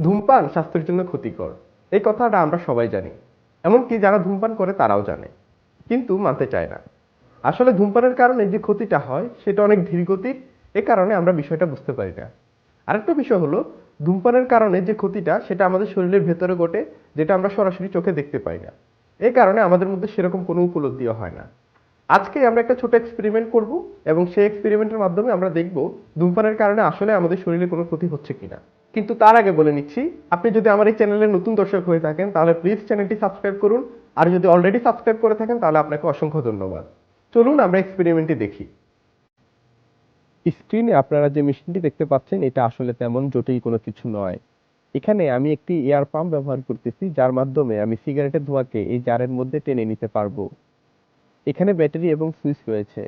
ধূমপান স্বাস্থ্যের জন্য ক্ষতিকর। এই কথাটা আমরা সবাই জানি। এমনকি যারা ধূমপান করে তারাও জানে। কিন্তু মানতে চায় না। আসলে ধূমপানের কারণে যে ক্ষতিটা হয়, সেটা অনেক ধীরগতির। এ কারণে আমরা বিষয়টা বুঝতে পারি না। আরেকটা বিষয় হলো, ধূমপানের কারণে যে ক্ষতিটা, সেটা আমাদের শরীরের ভেতরে ঘটে, যেটা আমরা সরাসরি চোখে দেখতে পাই না। এই কারণে আমাদের মধ্যে সেরকম কোনো উপলব্ধিও হয় না। আজকে আমরা একটা ছোট এক্সপেরিমেন্ট করব এবং সেই এক্সপেরিমেন্টের মাধ্যমে আমরা দেখব, ধূমপানের কারণে আসলে আমাদের শরীরে কোনো ক্ষতি হচ্ছে কিনা। কিন্তু তার আগে বলে নিচ্ছি, আপনি যদি আমার এই চ্যানেলের নতুন দর্শক হয়ে থাকেন, তাহলে প্লিজ চ্যানেলটি সাবস্ক্রাইব করুন। আর যদি অলরেডি সাবস্ক্রাইব করে থাকেন, তাহলে আপনাকে অসংখ্য ধন্যবাদ। চলুন আমরা এক্সপেরিমেন্টটি দেখি। স্ক্রিনে আপনারা যে মেশিনটি দেখতে পাচ্ছেন, এটা আসলে তেমন জটিল কোনো কিছু নয়। এখানে আমি একটি এয়ার পাম্প ব্যবহার করতেছি, যার মাধ্যমে আমি সিগারেটের ধোঁয়াকে এই জারের মধ্যে টেনে নিতে পারব। এখানে ব্যাটারি এবং সুইচ রয়েছে।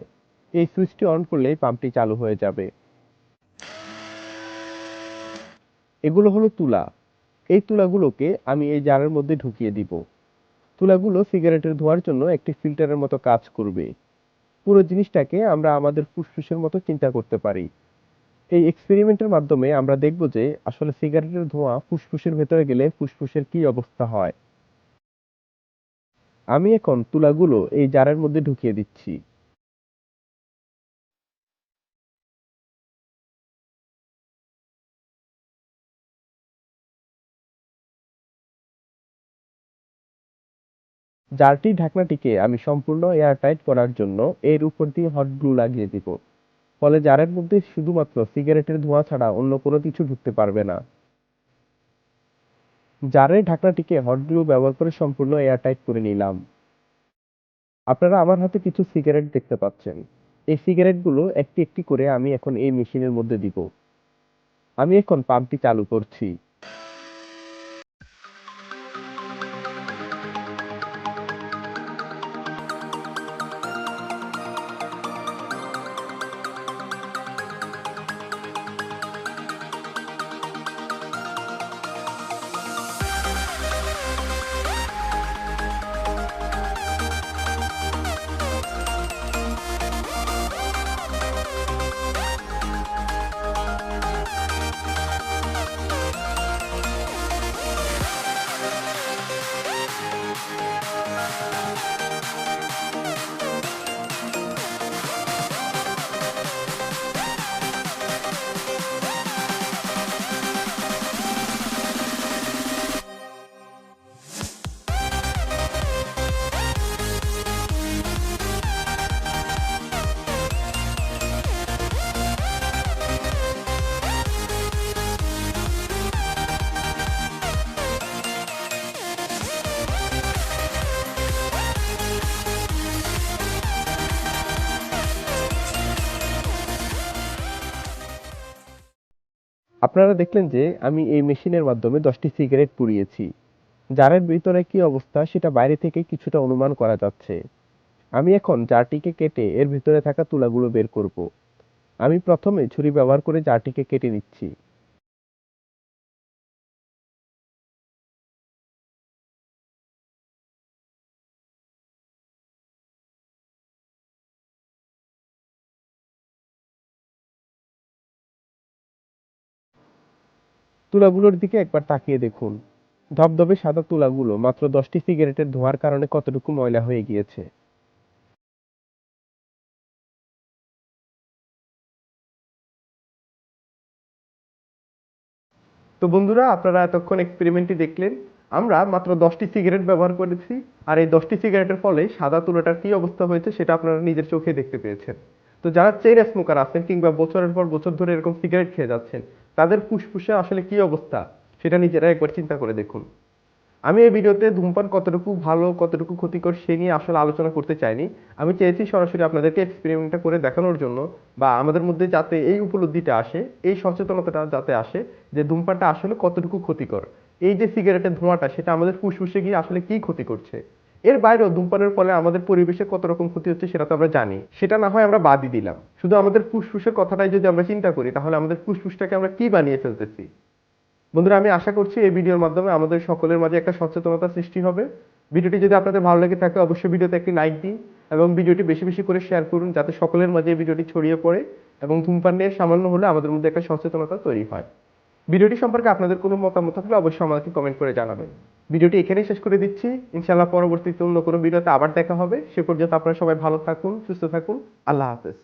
এই সুইচটি অন করলেই পাম্পটি চালু হয়ে যাবে। এগুলো হলো তুলা। এই তুলাগুলোকে আমি এই জারের মধ্যে ঢুকিয়ে দিব। তুলাগুলো সিগারেটের ধোঁয়ার জন্য একটি ফিল্টারের মতো কাজ করবে। পুরো জিনিসটাকে আমরা আমাদের ফুসফুসের মতো চিন্তা করতে পারি। এই এক্সপেরিমেন্টের মাধ্যমে আমরা দেখব যে আসলে সিগারেটের ধোঁয়া ফুসফুসের ভেতরে গেলে ফুসফুসের কি অবস্থা হয়। আমি এখন তুলাগুলো এই জারের মধ্যে ঢুকিয়ে দিচ্ছি। জারটির ঢাকনাটিকে আমি সম্পূর্ণ এয়ারটাইট করার জন্য এর উপর দিয়ে হট গ্লু লাগিয়ে দিব। ফলে জারের মধ্যে শুধুমাত্র সিগারেটের ধোঁয়া ছাড়া অন্য কোনো কিছু ঢুকতে পারবে না। জারের ঢাকনাটিকে হট গ্লু ব্যবহার করে সম্পূর্ণ এয়ারটাইট করে নিলাম। আপনারা আমার হাতে কিছু সিগারেট দেখতে পাচ্ছেন। এই সিগারেটগুলো একটি একটি করে আমি এখন এই মেশিনের মধ্যে দিব। আমি এখন পাম্পটি চালু করছি। আপনারা দেখলেন যে আমি এই মেশিনের মাধ্যমে দশটি সিগারেট পুড়িয়েছি। জারের ভিতরে কি অবস্থা সেটা বাইরে থেকে কিছুটা অনুমান করা যাচ্ছে। আমি এখন জারটিকে কেটে এর ভিতরে থাকা তুলাগুলো বের করব। আমি প্রথমে ছুরি ব্যবহার করে জারটিকে কেটে নিচ্ছি। তুলাগুলোর দিকে একবার তাকিয়ে দেখুন। ধবধবে সাদা তুলাগুলো মাত্র দশটি সিগারেটের ধোঁয়ার কারণে কতটুকু ময়লা হয়ে গিয়েছে। তো বন্ধুরা, আপনারা এতক্ষণ এক্সপেরিমেন্টটি দেখলেন। আমরা মাত্র দশটি সিগারেট ব্যবহার করেছি আর এই দশটি সিগারেটের ফলে সাদা তুলাটার কি অবস্থা হয়েছে সেটা আপনারা নিজের চোখে দেখতে পেয়েছেন। তো যারা চেইন স্মোকার আছেন কিংবা বছরের পর বছর ধরে এরকম সিগারেট খেয়ে যাচ্ছেন তাদের ফুসফুসে আসলে কি অবস্থা, সেটা নিজেরা একবার চিন্তা করে দেখুন। আমি এই ভিডিওতে ধূমপান কতটুকু ভালো, কতটুকু ক্ষতিকর, সে নিয়ে আসলে আলোচনা করতে চাইনি। আমি চেয়েছি সরাসরি আপনাদেরকে এক্সপেরিমেন্টটা করে দেখানোর জন্য বা আমাদের মধ্যে যাতে এই উপলব্ধিটা আসে, এই সচেতনতাটা যাতে আসে যে ধূমপানটা আসলে কতটুকু ক্ষতিকর। এই যে সিগারেটের ধোঁয়াটা, সেটা আমাদের ফুসফুসে গিয়ে আসলে কি ক্ষতি করছে? এর বাইরেও ধূমপানের ফলে আমাদের পরিবেশে কত রকম ক্ষতি হচ্ছে সেটা তো আমরা জানি। সেটা না হয় আমরা বাদই দিলাম। শুধু আমাদের ফুসফুসের কথাটাই যদি আমরা চিন্তা করি, তাহলে আমাদের ফুসফুসটাকে আমরা কি বানিয়ে ফেলতেছি? বন্ধুরা, আমি আশা করছি এই ভিডিওর মাধ্যমে আমাদের সকলের মাঝে একটা সচেতনতা সৃষ্টি হবে। ভিডিওটি যদি আপনাদের ভালো লেগে থাকে, অবশ্যই ভিডিওতে একটি লাইক দিন এবং ভিডিওটি বেশি বেশি করে শেয়ার করুন, যাতে সকলের মাঝে এই ভিডিওটি ছড়িয়ে পড়ে এবং ধূমপান নিয়ে সামান্য হলে আমাদের মধ্যে একটা সচেতনতা তৈরি হয়। ভিডিওটি সম্পর্কে আপনাদের কোনো মতামত থাকলে অবশ্যই আমাকে কমেন্ট করে জানাবেন। ভিডিওটি এখানেই শেষ করে দিচ্ছি। ইনশাআল্লাহ পরবর্তীতে অন্য কোনো ভিডিওতে আবার দেখা হবে। সে পর্যন্ত আপনারা সবাই ভালো থাকুন, সুস্থ থাকুন। আল্লাহ হাফেজ।